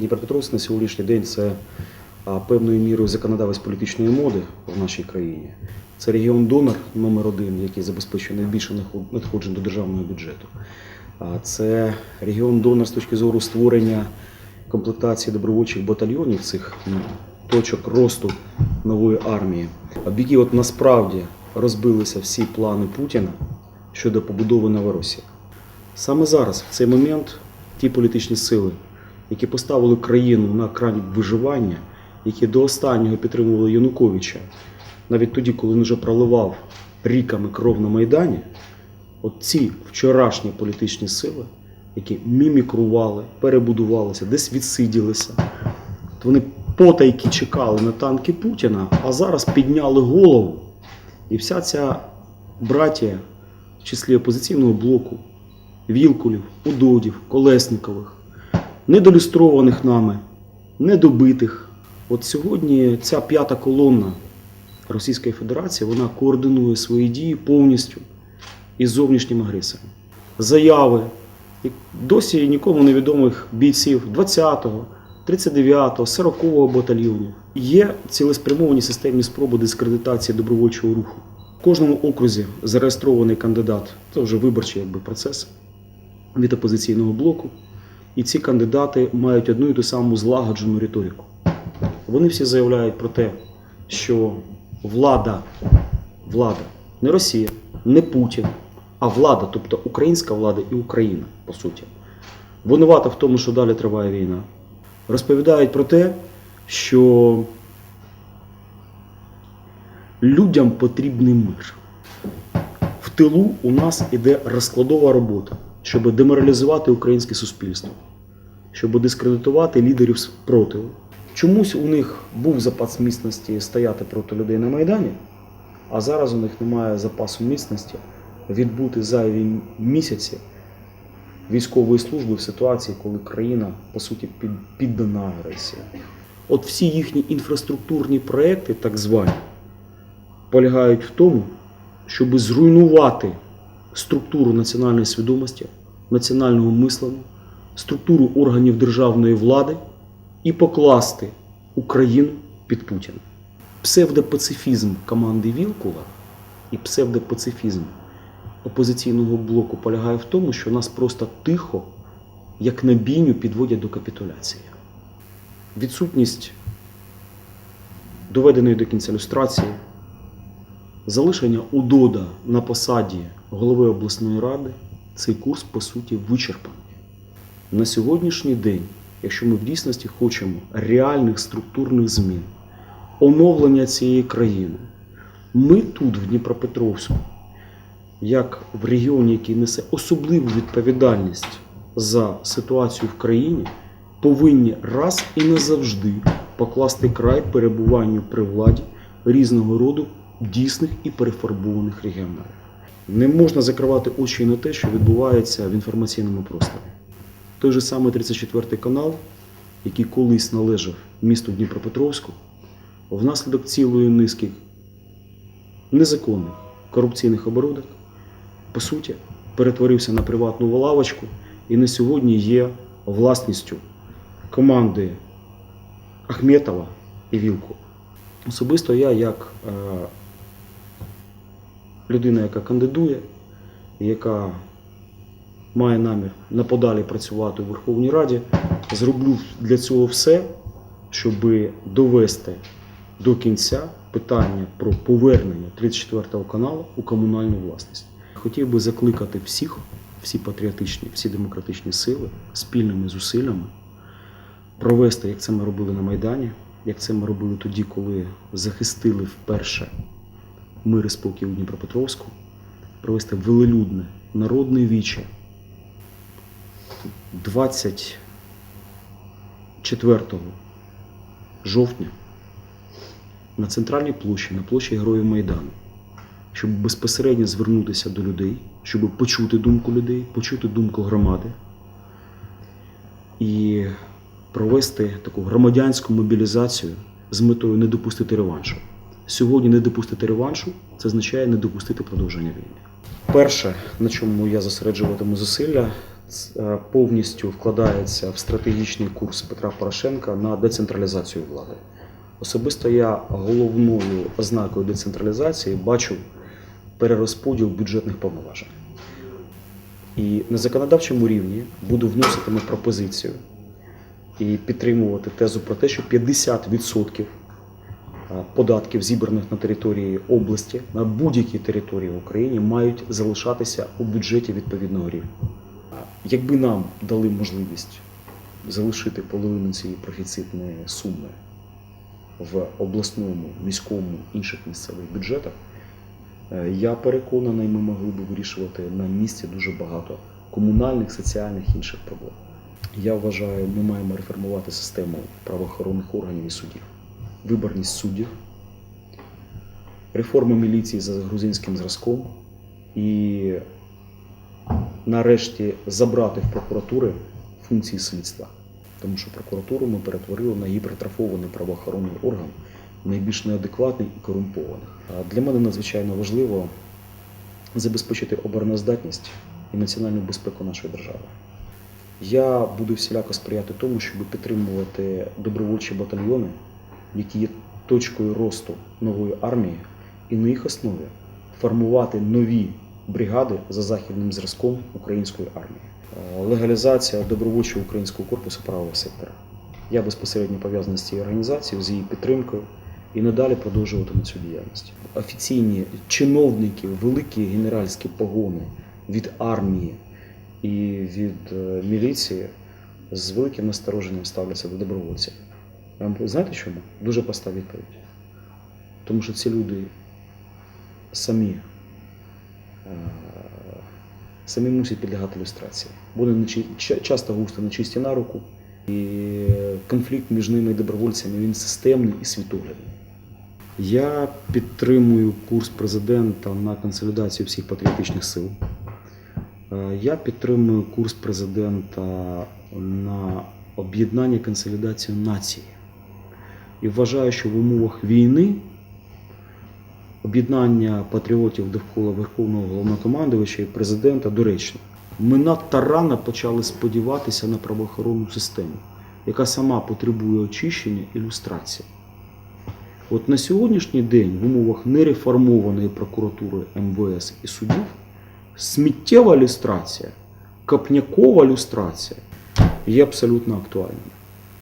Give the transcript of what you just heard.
Дніпропетровськ на сьогоднішній день це певною мірою законодавець політичної моди в нашій країні. Це регіон донор номер один, який забезпечує найбільше надходжень до державного бюджету. Це регіон донор з точки зору створення комплектації добровольчих батальйонів цих ну, точок росту нової армії, які от насправді розбилися всі плани Путіна щодо побудови Новоросії. Саме зараз, в цей момент, ті політичні сили, які поставили країну на грань виживання, які до останнього підтримували Януковича, навіть тоді, коли він вже проливав ріками кров на Майдані, от ці вчорашні політичні сили, які мімікрували, перебудувалися, десь відсиділися, от вони потайки чекали на танки Путіна, а зараз підняли голову. І вся ця братія, в числі опозиційного блоку, Вілкулів, Удодів, Колесникових, недолюстрованих нами, недобитих. От сьогодні ця п'ята колонна Російської Федерації вона координує свої дії повністю із зовнішнім агресором. Заяви досі нікому невідомих бійців 20-го, 39-го, 40-го батальйонів. Є цілеспрямовані системні спроби дискредитації добровольчого руху. В кожному окрузі зареєстрований кандидат, це вже виборчий якби, процес від опозиційного блоку. І ці кандидати мають одну і ту саму злагоджену риторику. Вони всі заявляють про те, що влада, влада, не Росія, не Путін, а влада, тобто українська влада і Україна, по суті, винувата в тому, що далі триває війна. Розповідають про те, що людям потрібний мир. В тилу у нас іде розкладова робота, щоб деморалізувати українське суспільство, щоб дискредитувати лідерів спротиву. Чомусь у них був запас міцності стояти проти людей на Майдані, а зараз у них немає запасу міцності відбути зайві місяці військової служби в ситуації, коли країна по суті піддана агресії. От всі їхні інфраструктурні проекти, так звані, полягають в тому, щоб зруйнувати структуру національної свідомості, національного мислення, структуру органів державної влади і покласти Україну під Путіна. Псевдопацифізм команди Вілкула і псевдопацифізм опозиційного блоку полягає в тому, що нас просто тихо, як на бійню, підводять до капітуляції. Відсутність доведеної до кінця люстрації, залишення удода на посаді голови обласної ради, цей курс по суті вичерпаний. На сьогоднішній день, якщо ми в дійсності хочемо реальних структурних змін, оновлення цієї країни, ми тут, в Дніпропетровську, як в регіоні, який несе особливу відповідальність за ситуацію в країні, повинні раз і назавжди покласти край перебуванню при владі різного роду дійсних і перефарбованих регіоналів. Не можна закривати очі на те, що відбувається в інформаційному просторі. Той же самий 34 канал, який колись належав місту Дніпропетровську, внаслідок цілої низки незаконних корупційних оборудок, по суті, перетворився на приватну лавочку і на сьогодні є власністю команди Ахметова і Вілку. Особисто я, як е, людина, яка кандидує, яка має намір на подалі працювати у Верховній Раді, зроблю для цього все, щоб довести до кінця питання про повернення 34 каналу у комунальну власність. Хотів би закликати всіх, всі патріотичні, всі демократичні сили спільними зусиллями провести, як це ми робили на Майдані, як це ми робили тоді, коли захистили вперше мир і спокій у Дніпропетровську, провести велелюдне народне віче 24 жовтня на центральній площі, на площі Героїв Майдану, щоб безпосередньо звернутися до людей, щоб почути думку людей, почути думку громади і провести таку громадянську мобілізацію з метою не допустити реваншу. Сьогодні не допустити реваншу це означає не допустити продовження війни. Перше, на чому я зосереджуватиму зусилля, е, повністю вкладається в стратегічний курс Петра Порошенка на децентралізацію влади. Особисто я головною ознакою децентралізації бачу перерозподіл бюджетних повноважень. І на законодавчому рівні буду вносити пропозицію і підтримувати тезу про те, що 50% е, податків, зібраних на території області, на будь-якій території в Україні, мають залишатися у бюджеті відповідного рівня. Якби нам дали можливість залишити половину цієї профіцитної суми в обласному, міському інших місцевих бюджетах, е, я переконаний, ми могли б вирішувати на місці дуже багато комунальних, соціальних інших проблем. Я вважаю, ми маємо реформувати систему правоохоронних органів і судів, виборність суддів, реформа міліції за грузинським зразком і нарешті забрати в прокуратури функції слідства. Тому що прокуратуру ми перетворили на гіпертрофований правоохоронний орган, найбільш неадекватний і корумпований. Для мене надзвичайно важливо забезпечити обороноздатність і національну безпеку нашої держави. Я буду всіляко сприяти тому, щоб підтримувати добровольчі батальйони, які є точкою росту нової армії, і на їх основі формувати нові бригади за західним зразком української армії. Е, Легалізація добровольчого українського корпусу правого сектора. Я безпосередньо пов'язаний з цією організацією, з її підтримкою і надалі продовжуватиму цю діяльність. Офіційні чиновники, великі генеральські погони від армії і від е, міліції з великим настороженням ставляться до добровольців. Знаєте чому? Дуже проста відповідь. Тому що ці люди самі, е, самі мусять підлягати люстрації. Вони часто густо нечисті на руку, і конфлікт між ними і добровольцями він системний і світоглядний. Я підтримую курс президента на консолідацію всіх патріотичних сил. Е, Я підтримую курс президента на об'єднання і консолідацію нації. І вважаю, що в умовах війни об'єднання патріотів довкола Верховного головнокомандувача і президента доречно. Ми надто рано почали сподіватися на правоохоронну систему, яка сама потребує очищення і люстрації. От на сьогоднішній день в умовах нереформованої прокуратури МВС і судів сміттєва люстрація, копнякова люстрація є абсолютно актуальною.